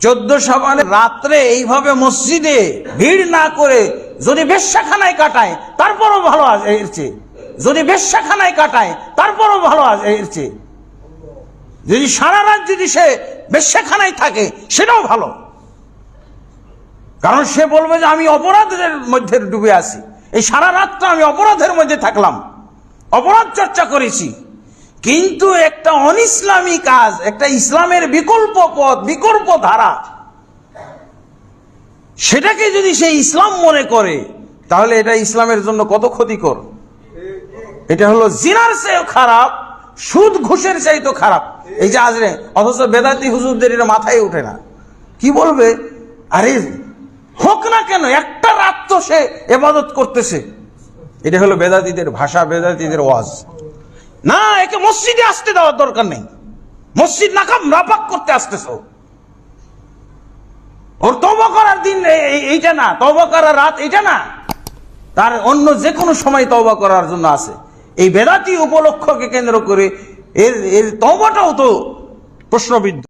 চোদ্দ সাবানের রাত্রে এইভাবে মসজিদে ভিড় না করে যদি বেশ্যাখানায় কাটায়, তারপরও ভালো আছে এর চেয়ে। যদি বেশ্যাখানায় কাটায়, তারপরও ভালো আছে এর চেয়ে। যদি সারা রাত যদি সে বেশ্যাখানায় থাকে, সেটাও ভালো। কারণ সে বলবে যে আমি অপরাধের মধ্যে ডুবে আছি। এই সারা রাতটা আমি অপরাধের মধ্যে থাকলাম। অপরাধ চর্চা করেছি। কিন্তু একটা অনিসলামী কাজ, একটা ইসলামের বিকল্প পথ, বিকল্প ধারা। সেটাকে যদি সে ইসলাম মনে করে, তাহলে এটা ইসলামের জন্য কত ক্ষতিকর? এটা হলো জিনার চেয়েও খারাপ, সুদ ঘুষের চাইতো খারাপ। এই যে আজরে, অথচ বেদাতি হুজুরদের এটা মাথায় ওঠে না। কি বলবে? আরে, হোক না কেন, একটা রাত তো সে এবাদত করতেছে। এটা হলো বেদাতিদের ভাষা বেদাতিদের ওয়াজ। না, একে মসজিদে আসতে দেওয়ার দরকার নেই। মসজিদ নাকাম রাপাক করতে আসতেছ। ওর তব করার দিন এইটা না তবা করার রাত এইটা না। তার অন্য যে কোনো সময় তবা করার জন্য আছে। এই বেদাতি উপলক্ষকে কেন্দ্র করে এর এর তবাটাও তো প্রশ্নবিদ্ধ।